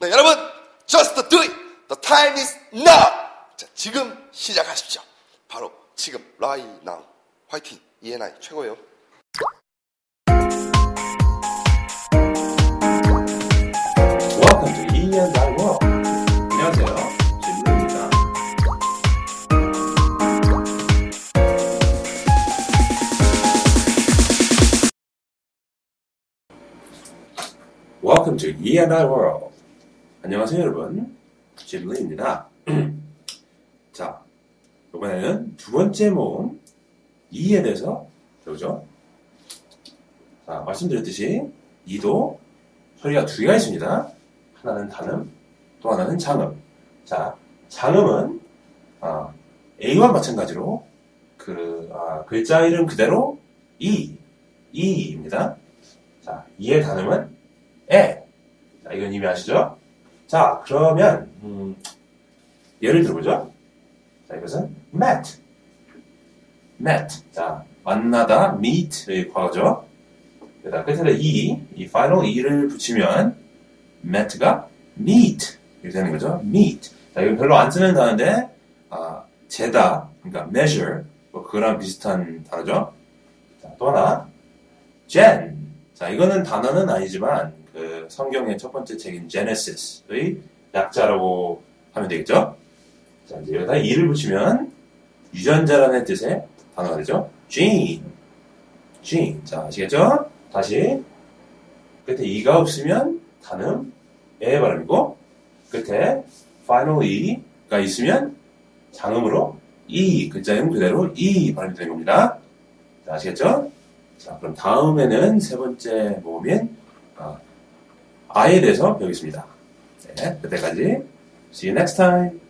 네, 여러분, just do it. The time is now. 자, 지금 시작하십시오. 바로 지금, right now. 화이팅. ENI 최고예요. Welcome to E and I World. 안녕하세요. 진루입니다. Welcome to E and I World. 안녕하세요, 여러분. 진루입니다. 자, 이번에는 두 번째 모음 E에 대해서 배우죠. 자, 말씀드렸듯이 E도 소리가 두 개가 있습니다. 하나는 단음, 또 하나는 장음. 자, 장음은 아, A와 마찬가지로 그 아, 글자 이름 그대로 E, E입니다. 자, E의 단음은 에. 자, 이건 이미 아시죠? 자, 그러면 음, 예를 들어보죠. 자, 이것은 met, met. 자, 만나다, meet의 과거죠. 그다 끝에다 e, 이 final e를 붙이면 met가 meet 이렇게 되는 거죠. meet. 자, 이건 별로 안 쓰는 단어인데 아, 재다, 그러니까 measure, 뭐 그거랑 비슷한 단어죠. 자, 또 하나 gen. 자, 이거는 단어는 아니지만 그 성경의 첫 번째 책인 Genesis의 약자라고 하면 되겠죠. 자, 이제 여기다 e를 붙이면 유전자라는 뜻의 단어가 되죠. gene. gene. 자, 아시겠죠? 다시 끝에 e가 없으면 단음 의 발음이고 끝에 final e가 있으면 장음으로 e 글자 이름 그대로 e 발음이 되는 겁니다. 자, 아시겠죠? 자, 그럼 다음에는 세 번째 모음인 아, I에 대해서 배우겠습니다. 네, 그때까지 see you next time.